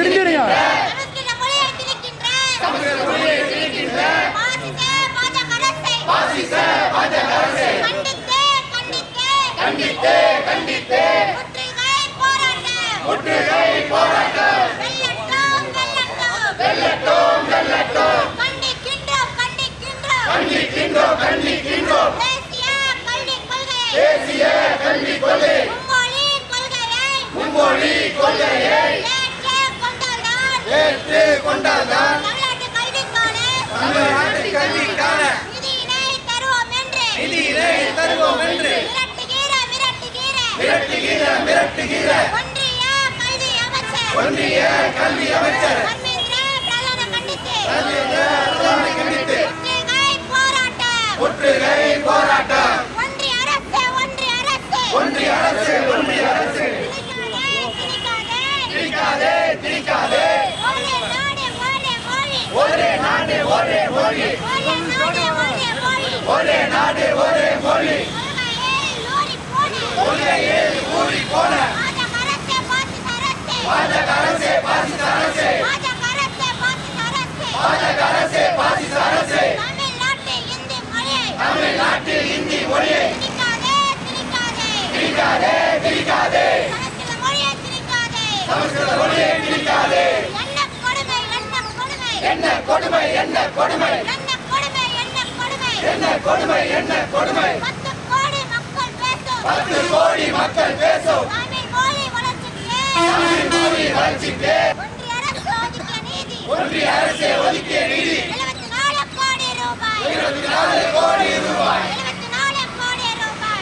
கிழிஞ்சிடுங்க கண்டித்து கண்டித்து கொள்கையை ஏற்றுக் கொண்டால்தான் தமிழ்நாட்டு கல்விக்கான நிதியினை தருவோம் என்று. மிரட்டுகிற மிரட்டுகிற ஒன்றிய கல்வி அமைச்சர். பிரதமரை கண்டித்து. முற்றுகை போராட்டம். ஒன்றிய ஒரே நாடு ஒரே மொழி. ஒரே நாடு ஒரே மொழி. ஒரே கூடி போன. பாஜக அரசே பாஜக அரசே. பாஜக அரசே பாஜக அரசே. தமிழ்நாட்டில் மொழியை என்ன கொடுமை என்ன கொடுமை? என்ன கொடுமை என்ன கொடுமை? என்ன கொடுமை என்ன கொடுமை? பத்து கோடி மக்கள் பேசும். பத்து கோடி மக்கள் பேசும். தமிழ் மொழி வளர்ச்சிக்கு தமிழ் மொழி வளர்ச்சிக்கு ஒன்றிய அரசு ஒதுக்கிய நீதி. ஒன்றிய அரசே ஒதுக்கிய நிதி. ரூபாய். கோடி ரூபாய் எழுபத்தி நாலு கோடி ரூபாய்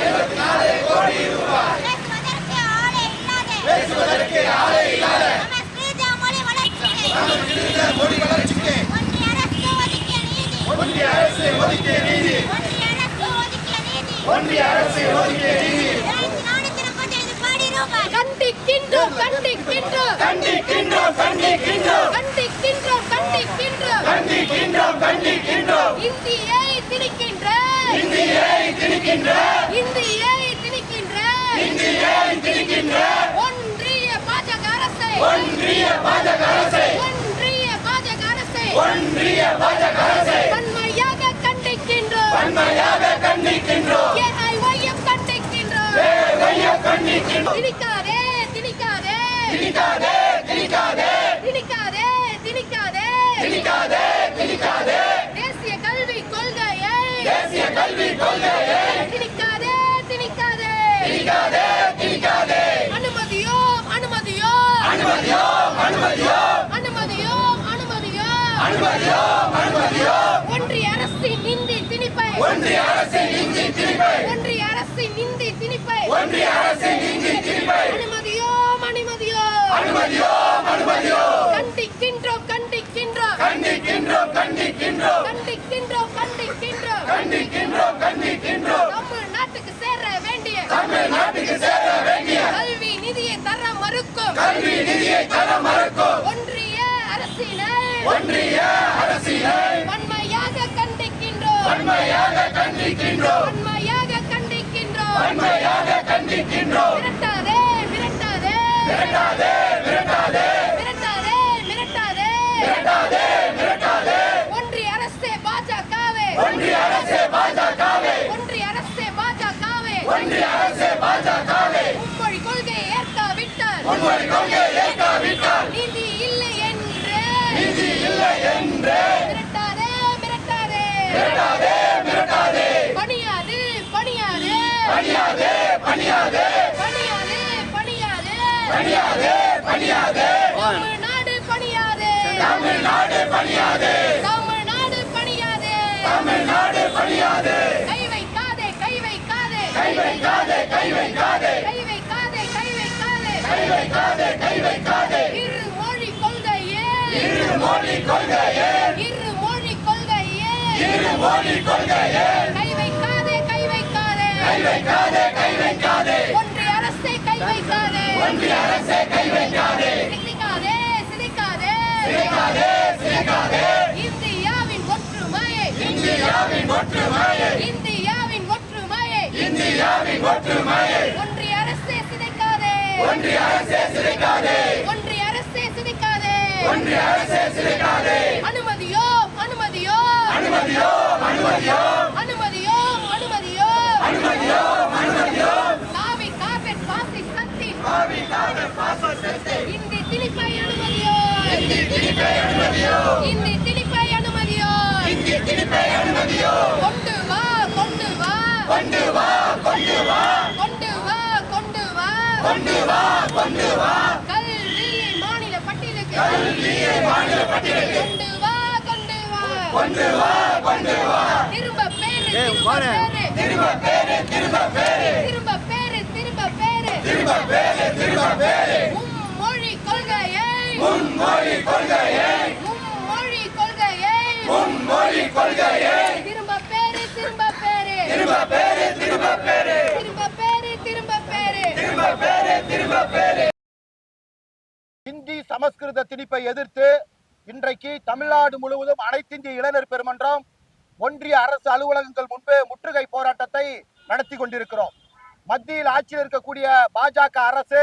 இருபத்தி நாலு கோடி ரூபாய் பேசுவதற்கு ஆளே இல்லாத பேசுவதற்கு ஆளே இல்லாத சமஸ்கிருத மொழி வளர்ச்சிக்கு சமஸ்கிருத மொழி வளர்ச்சிக்கு ஒன்றிய அரசு ஒதுக்கிய நீதி ஒன்றிய அரசு ஒதுக்கிய நிதி ஒன்றிய அரசு ஒதுக்கிய நீதி ஒன்றிய அரசு ஒதுக்கிய நிதி இருபத்தி நாலு திருப்பத்தெட்டு கோடி ரூபாய் கண்டிக்கின்றோம் கண்டிக்கின்றோம். கண்டிக்கின்றோம் கண்டிக்கின்றோம். கண்டிக்கின்றோம் கண்டிக்கின்றோம். கண்டிக்கின்றோம் கண்டிக்கின்றோம். இந்தியை திணிக்கின்ற. இந்தியை திணிக்கின்ற. இந்தியை திணிக்கின்ற. இந்தியை திணிக்கின்ற. ஒன்றிய பாஜக அரசை. ஒன்றிய பாஜக அரசை. ஒன்றிய பாஜக அரசை. ஒன்றிய பாஜக அரசை. வன்மையாக கண்டிக்கின்றோம். வன்மையாக கண்டிக்கின்றோம். திணிக்காதே திணிக்காதே. திணிக்காதே திணிக்காதே. திணிக்காதே திணிக்காதே திணிக்காதே திணிக்காதே தேசிய கல்வி கொள்கையை தேசிய கல்வி கொள்கையை திணிக்காதே திணிக்காதே. திணிக்காதே திணிக்காதே அனுமதியோ அனுமதியோ அனுமதியோ அனுமதியோ அனுமதியோ அனுமதியோ அனுமதியோ அனுமதியோ ஒன்றிய அரசின் இந்தி திணிப்பை ஒன்றிய அரசு இந்தி திணிப்பை ஒன்றிய அரசின் இந்தி திணிப்பை ஒன்றிய அரசின் இந்தி திணிப்பை அனுமதியோ அனுமதியோ அனுமதியோ அனுமதியோ கண்டிக்கின்றோம் கண்டிக்கின்றோம். கண்டிக்கின்றோம் கண்டிக்கின்றோம். கண்டிக்கின்றோம் கண்டிக்கின்றோம். கண்டிக்கின்றோம் கண்டிக்கின்றோம். தமிழ்நாட்டுக்கு சேர வேண்டிய தமிழ்நாட்டுக்கு சேர வேண்டிய கல்வி நிதியை தர மறுக்கும். கல்வி நிதியை தர மறுக்கும். ஒன்றிய அரசினை. ஒன்றிய அரசினை. வன்மையாக கண்டிக்கின்றோம். வன்மையாக கண்டிக்கின்றோம். வன்மையாக கண்டிக்கின்றோம். மிரட்டாதே மிரட்டாதே. மிரட்டாதே மிரட்டாதே. மிரட்டாதே மிரட்டாதே. மிரட்டாதே மிரட்டாதே. ஒன்றிய அரசே பாஜகவே. ஒன்றிய அரசே பாஜகவே. ஒன்றிய அரசே பாஜகவே. ஒன்றிய அரசே பாஜகவே. மும்மொழி கொள்கையை ஏற்காவிட்டால். முன்மொழி கொள்கை ஏற்காவிட்டால். நீதி இல்லை என்று. நீதி இல்லை என்று. மிரட்டாதே மிரட்டாதே. மிரட்டாதே பணியாது பணியாது பணியாதே பணியாதே பணியாது பணியாது பணியாதே பணியாதே தமிழ்நாடு பணியாது தமிழ்நாடு பணியாதே. தமிழ்நாடு பணியாது. தமிழ்நாடு பணியாதே. கை வைக்காதே கை வைக்காதே. கை வைக்காதே கை வைக்காதே. கை வைக்காதே கை வைக்காதே. கை வைக்காதே கை வைக்காதே. இரு மொழி கொள்கையே. இரு மொழி கொள்கையே. இரு மொழி கொள்கையே. இரு மொழி கொள்கையே. கை வைக்காதே கை வைக்காதே. கை வைக்காதே கை வைக்காதே. ஒன்றிய அரசை கை வைக்காதே. ஒன்றிய அரசே கை வைக்காதே. இந்தியாவின் ஒற்றுமையை. இந்தியாவின் ஒற்றுமையை. இந்தியாவின் ஒற்றுமையை. ஒன்றிய அரசே சிதைக்காதே. ஒன்றிய அரசே சிதைக்காதே. ஒன்றிய அரசே சிதைக்காதே. ஒன்றிய அரசே சிதைக்காதே. அனுமதியோ அனுமதியோ. அனுமதியோ அனுமதியோ. அனுமதியோ அனுமதியோ. அனுமதியோ அனுமதியோ. சாவி காப்பேட் பாசி சக்தி சாவி காப்பேட் பாசி சக்தி இந்தி திணிப்பை அனுமதியோ. இந்தி திணிப்பை அனுமதியோ. இந்தி இனிப்பை அனுமதியோ கொண்டு வா கொண்டு வா கொண்டு வா கொண்டு வா கொண்டு வா கொண்டு வா கொண்டு வா கொண்டு வா கல்வியை மாநில பட்டியலுக்கு கல்வி மாநில பட்டியலுக்கு கொண்டு வா கொண்டு வா கொண்டு வா கொண்டு வா திரும்ப பேரு திரும்ப பேரு திரும்ப பேரு திரும்ப பேரு திரும்ப பேரு திரும்ப பேரு திரும்ப பேரு மும்மொழி கொள்கையை மும்மொழி கொள்கையை கொள்கையை. திரும்ப பேரு திரும்ப பேரு. திரும்ப பேரு திரும்ப பேரு. திரும்ப பேரு திரும்ப பேரு. திரும்ப பேரு திரும்ப பேரு. இந்தி சமஸ்கிருத திணிப்பை எதிர்த்து இன்றைக்கு தமிழ்நாடு முழுவதும் அனைத்திந்திய இளைஞர் பெருமன்றம் ஒன்றிய அரசு அலுவலகங்கள் முன்பு முற்றுகை போராட்டத்தை நடத்தி கொண்டிருக்கிறோம். மத்தியில் ஆட்சியில் இருக்கக்கூடிய பாஜக அரசு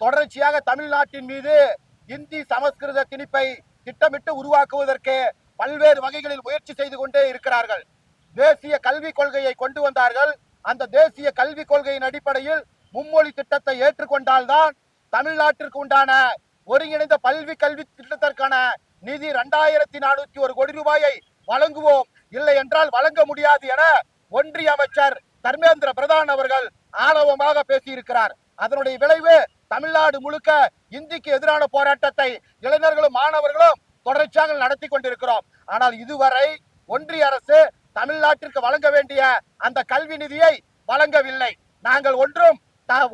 தொடர்ச்சியாக தமிழ்நாட்டின் மீது இந்தி சமஸ்கிருத திணிப்பை திட்டமிட்டு உருவாக்குவதற்கு பல்வேறு வகைகளில் முயற்சி செய்து கொண்டே இருக்கிறார்கள். தேசிய கல்விக் கொள்கையை கொண்டு வந்தார்கள். அந்த தேசிய கல்விக் கொள்கையின் அடிப்படையில் மும்மொழி திட்டத்தை ஏற்றுக்கொண்டால்தான் தமிழ்நாட்டிற்கு உண்டான ஒருங்கிணைந்த பல்வி கல்வி திட்டத்திற்கான நிதி இரண்டாயிரத்தி நானூத்தி ஒரு கோடி ரூபாயை வழங்குவோம். இல்லை என்றால் வழங்க முடியாது என ஒன்றிய அமைச்சர் தர்மேந்திர பிரதான் அவர்கள் ஆணவமாக பேசியிருக்கிறார். அதனுடைய விளைவு தமிழ்நாடு முழுக்க இந்திக்கு எதிரான போராட்டத்தை இளைஞர்களும் மாணவர்களும் தொடர்ச்சியாக நடத்தி கொண்டிருக்கிறோம். ஆனால் இதுவரை ஒன்றிய அரசு தமிழ்நாட்டிற்கு வழங்க வேண்டிய அந்த கல்வி நிதியை வழங்கவில்லை. நாங்கள் ஒன்றும்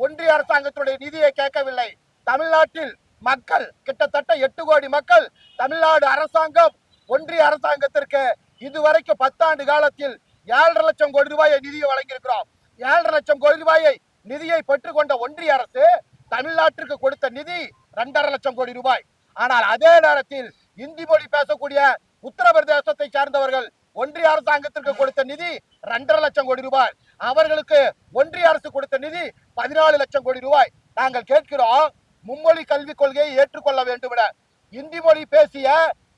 ஒன்றிய அரசாங்கத்தினுடைய நிதியை கேட்கவில்லை. தமிழ்நாட்டில் மக்கள் கிட்டத்தட்ட எட்டு கோடி மக்கள் தமிழ்நாடு அரசாங்கம் ஒன்றிய அரசாங்கத்திற்கு இதுவரைக்கும் பத்தாண்டு காலத்தில் ஏழரை லட்சம் கோடி ரூபாயை நிதியை வழங்கியிருக்கிறோம். ஏழரை லட்சம் கோடி ரூபாயை நிதியை பெற்றுக்கொண்ட ஒன்றிய அரசு தமிழ்நாட்டிற்கு கொடுத்த நிதி ரெண்டரை லட்சம் கோடி ரூபாய். ஆனால் அதே நேரத்தில் இந்தி மொழி பேசக்கூடிய உத்தரப்பிரதேசத்தை சார்ந்தவர்கள் ஒன்றிய அரசாங்கத்திற்கு கொடுத்த நிதி ரெண்டரை லட்சம் கோடி ரூபாய். அவர்களுக்கு ஒன்றிய அரசு கொடுத்த நிதி பதினாலு லட்சம் கோடி ரூபாய். நாங்கள் கேட்கிறோம் மும்மொழி கல்விக் கொள்கையை ஏற்றுக்கொள்ள வேண்டும் என இந்தி மொழி பேசிய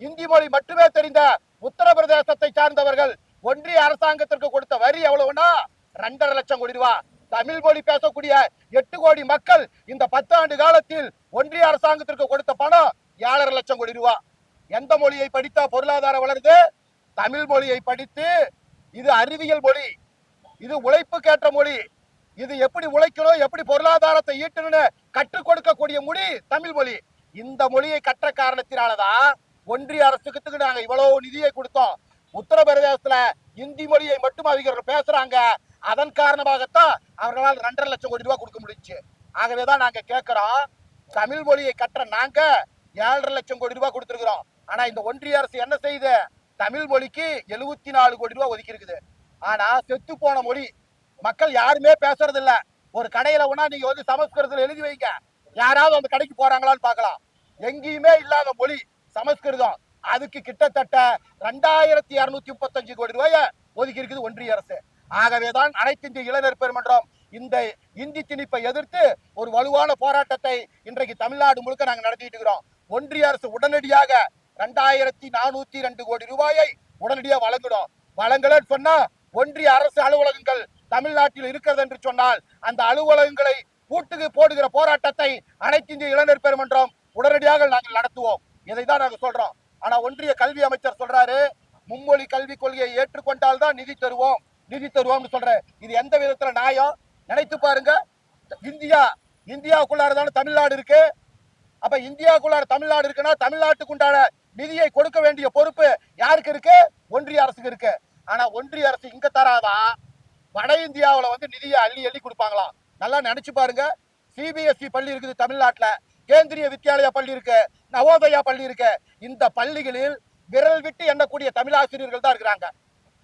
இந்தி மொழி மட்டுமே தெரிந்த உத்தரப்பிரதேசத்தை சார்ந்தவர்கள் ஒன்றிய அரசாங்கத்திற்கு கொடுத்த வரி எவ்வளவுனா ரெண்டரை லட்சம் கோடி ரூபாய். தமிழ் மொழி பேசக்கூடிய எட்டு கோடி மக்கள் இந்த பத்தாண்டு காலத்தில் ஒன்றிய அரசாங்கத்திற்கு கொடுத்த பணம் ஏழரை லட்சம் கோடி ரூபாய். எந்த மொழியை படித்தா பொருளாதாரம் வளருது? தமிழ் மொழியை படித்து இது அறிவியல் மொழி இது உழைப்பு கேட்ட மொழி இது எப்படி உழைக்கணும் எப்படி பொருளாதாரத்தை ஈட்டணும்னு கற்றுக் கொடுக்கக்கூடிய மொழி தமிழ் மொழி. இந்த மொழியை கற்ற காரணத்தினாலதான் ஒன்றிய அரசுக்கு நாங்க இவ்வளவு நிதியை கொடுத்தோம். உத்தரப்பிரதேசத்துல இந்தி மொழியை மட்டும் அவர்கள் பேசுறாங்க. அதன் காரணமாகத்தான் அவர்களால் ரெண்டரை லட்சம் கோடி ரூபாய் கொடுக்க முடிஞ்சு ஆகவேதான் நாங்க கேட்கிறோம் தமிழ் மொழியை கற்ற நாங்க ஏழரை லட்சம் கோடி ரூபாய் கொடுத்துருக்குறோம். ஆனா இந்த ஒன்றிய அரசு என்ன செய்யுது? தமிழ் மொழிக்கு எழுபத்தி நாலு கோடி ரூபாய் ஒதுக்கி இருக்குது ஆனா செத்து போன மொழி. மக்கள் யாருமே பேசுறது இல்ல ஒரு கடையில ஒண்ணா நீங்க வந்து சமஸ்கிருதத்துல எழுதி வைங்க. யாராவது அந்த கடைக்கு போறாங்களான்னு பார்க்கலாம். எங்கேயுமே இல்லாத மொழி சமஸ்கிருதம். அதுக்கு கிட்டத்தட்ட ரெண்டாயிரத்தி இருநூத்தி முப்பத்தஞ்சு கோடி ரூபாய ஒதுக்கி இருக்குது ஒன்றிய அரசு. ஆகவேதான் அனைத்து இந்திய இளைஞர் பெருமன்றம் இந்த இந்தி திணிப்பை எதிர்த்து ஒரு வலுவான போராட்டத்தை இன்றைக்கு தமிழ்நாடு முழுக்க நாங்க நடத்திட்டு இருக்கிறோம். ஒன்றிய அரசு உடனடியாக ரெண்டாயிரத்தி நானூத்தி ரெண்டு கோடி ரூபாயை உடனடியாக வழங்கிடும். வழங்கலன்னு சொன்னா ஒன்றிய அரசு அலுவலகங்கள் தமிழ்நாட்டில் இருக்கிறது என்று சொன்னால் அந்த அலுவலகங்களை பூட்டுக்கு போடுகிற போராட்டத்தை அனைத்து இந்திய இளைஞர் பெருமன்றம் உடனடியாக நாங்கள் நடத்துவோம். இதை தான் நாங்கள் சொல்றோம். ஆனா ஒன்றிய கல்வி அமைச்சர் சொல்றாரு மும்மொழி கல்விக் கொள்கையை ஏற்றுக்கொண்டால் தான் நிதி தருவோம் நிதி தருவோம்னு சொல்றேன் இது எந்த விதத்துல நியாயம்? நினைத்து பாருங்க இந்தியா இந்தியாவுக்குள்ளாரதான தமிழ்நாடு இருக்கு. அப்ப இந்தியாவுக்குள்ளார தமிழ்நாடு இருக்குன்னா தமிழ்நாட்டுக்கு உண்டான நிதியை கொடுக்க வேண்டிய பொறுப்பு யாருக்கு இருக்கு? ஒன்றிய அரசுக்கு இருக்கு. ஆனா ஒன்றிய அரசு இங்க தராதா? வட இந்தியாவில் வந்து நிதியை அள்ளி அள்ளி கொடுப்பாங்களாம் நல்லா நினைச்சு பாருங்க. சிபிஎஸ்சி பள்ளி இருக்குது தமிழ்நாட்டில். கேந்திரிய வித்யாலயா பள்ளி இருக்கு. நவோதயா பள்ளி இருக்கு. இந்த பள்ளிகளில் விரல் விட்டு எண்ணக்கூடிய தமிழ் ஆசிரியர்கள் தான் இருக்கிறாங்க.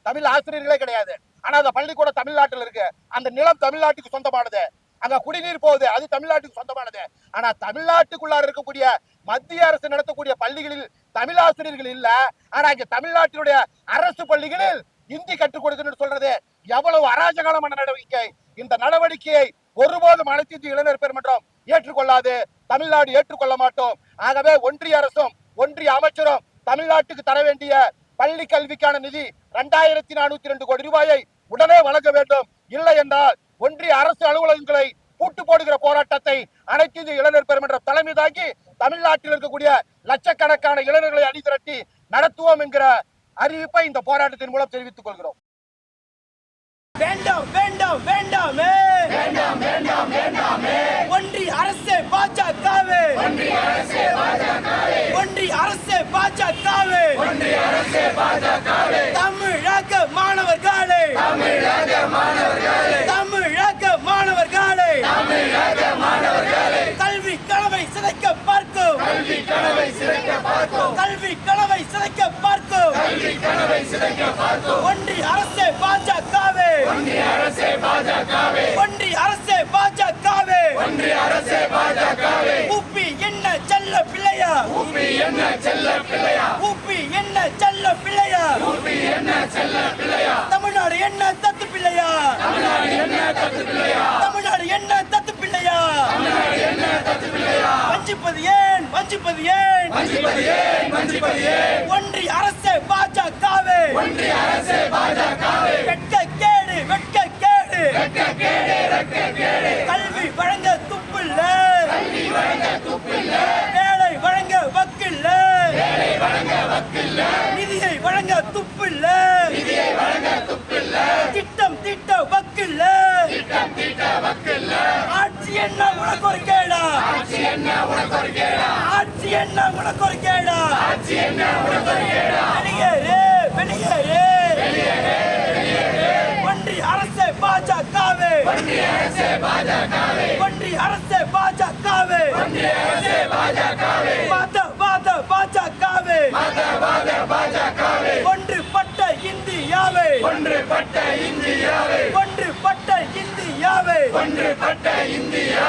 தமிழ் ஆசிரியர்களே கிடையாது. ஆனா அந்த பள்ளிக்கூடம் தமிழ்நாட்டில் இருக்கு. அந்த நிலம் தமிழ்நாட்டுக்கு சொந்தமானது. அங்க குடிநீர் போகுது. அது தமிழ்நாட்டுக்கு சொந்தமானது. ஆனா தமிழ்நாட்டுக்குள்ளார இருக்கக்கூடிய மத்திய அரசு நடத்தக்கூடிய பள்ளிகளில் தமிழ் ஆசிரியர்கள் இல்ல. ஆனா இங்க தமிழ்நாட்டினுடைய அரசு பள்ளிகளில் இந்தி கற்றுக் கொடுக்கணும்னு சொல்றது எவ்வளவு அராஜகமான நடவடிக்கை. இந்த நடவடிக்கையை ஒருபோதும் அனைத்து இந்திய இளைஞர் பெருமன்றம் ஏற்றுக்கொள்ளாது. தமிழ்நாடு ஏற்றுக்கொள்ள மாட்டோம். ஆகவே ஒன்றிய அரசும் ஒன்றிய அமைச்சரும் தமிழ்நாட்டுக்கு தர வேண்டிய பள்ளி கல்விக்கான நிதி இரண்டாயிரத்தி நானூத்தி ரெண்டு கோடி ரூபாயை உடனே வழங்க வேண்டும். இல்லை என்றால் ஒன்றிய அரசு அலுவலகங்களை போராட்டத்தை அனைத்து இந்திய இளைஞர் பெருமன்ற தலைமை தாக்கி தமிழ்நாட்டில் இருக்கக்கூடிய லட்சக்கணக்கான இளைஞர்களை அணிதிரட்டி நடத்துவோம் என்கிற அறிவிப்பை இந்த போராட்டத்தின் மூலம் தெரிவித்துக் கொள்கிறோம். வேண்டாம் வேண்டாம் வேண்டாமே வேண்டாம் வேண்டாம் வேண்டாமே ஒன்றி அரசே பாஜகவே. ஒன்றி அரசே பாஜகவே. ஒன்றி அரசே பாஜகவே. ஒன்றி அரசே பாஜகவே. தமிழக மாணவர்களே. தமிழக மாணவர்களே. கல்வி கனவை சிதைக்க பார்க்கும். கல்வி கனவை சிதைக்க பார்க்கும். கல்வி கனவை சிதைக்க பார்க்கும். கல்வி கனவை சிதைக்க பார்க்கும். ஒன்றிய அரசே பாஜகவே. ஒன்றிய அரசே பாஜகவே. ஒன்றிய அரசே பாஜகவே. ஒன்றிய அரசே பாஜகவே. ஊப்பி என்ன செல்ல பிள்ளையா? ஊபி என்ன செல்ல பிள்ளையா? ஊப்பி என்ன செல்ல பிள்ளையா? ஊபி என்ன செல்ல பிள்ளையா? தமிழ்நாடு என்ன தத்து பிள்ளையா தமிழ்நாடு என்ன தத்து பிள்ளையா தமிழ்நாடு என்ன தத்து பிள்ளையா தமிழ்நாடு என்ன தத்து பிள்ளையா வஞ்சிப்பது ஏன்? வஞ்சிப்பது ஏன்? மஞ்சிபதி ஏன்? மஞ்சிபதி ஏன்? ஒன்றிய அரசே பாஜகவே. ஒன்றிய அரசே பாஜகவே வெட்க கேடு வெட்க கேடு ரெக்க கேடு ரெக்க கேடு கல்வி வழங்க துப்பில்ல கல்வி வழங்க துப்பில்ல வேலை வழங்க வக்கில்ல வேலை வழங்க வக்கில்ல நிதியை வழங்க துப்பில்ல நிதியை வழங்க துப்பில்ல திட்டம் தீட்ட வக்கில்ல திட்டம் தீட்ட வக்கில்ல ஆட்சி என்ன உனக்கு ஒரு கேடா ஆட்சி என்ன உனக்கு ஒரு கேடா ஆட்சி என்ன உனக்கு ஒரு கேடா ஆட்சி என்ன உனக்கு ஒரு கேடா வெளியேறு வெளியேறு ஒன்றி அரசே பாஜகவே. ஒன்றி அரசே பாஜகவே. ஒன்றி அரசே பாஜகவே. ஒன்றி அரசே பாஜகவே பாத பாத பாஜகவே மதவாத பாஜகவே ஒன்று பட்ட இந்தியாவே. ஒன்று பட்ட இந்தியாவே. ஒன்று பட்ட இந்தியாவே ஒன்று பட்ட இந்தியா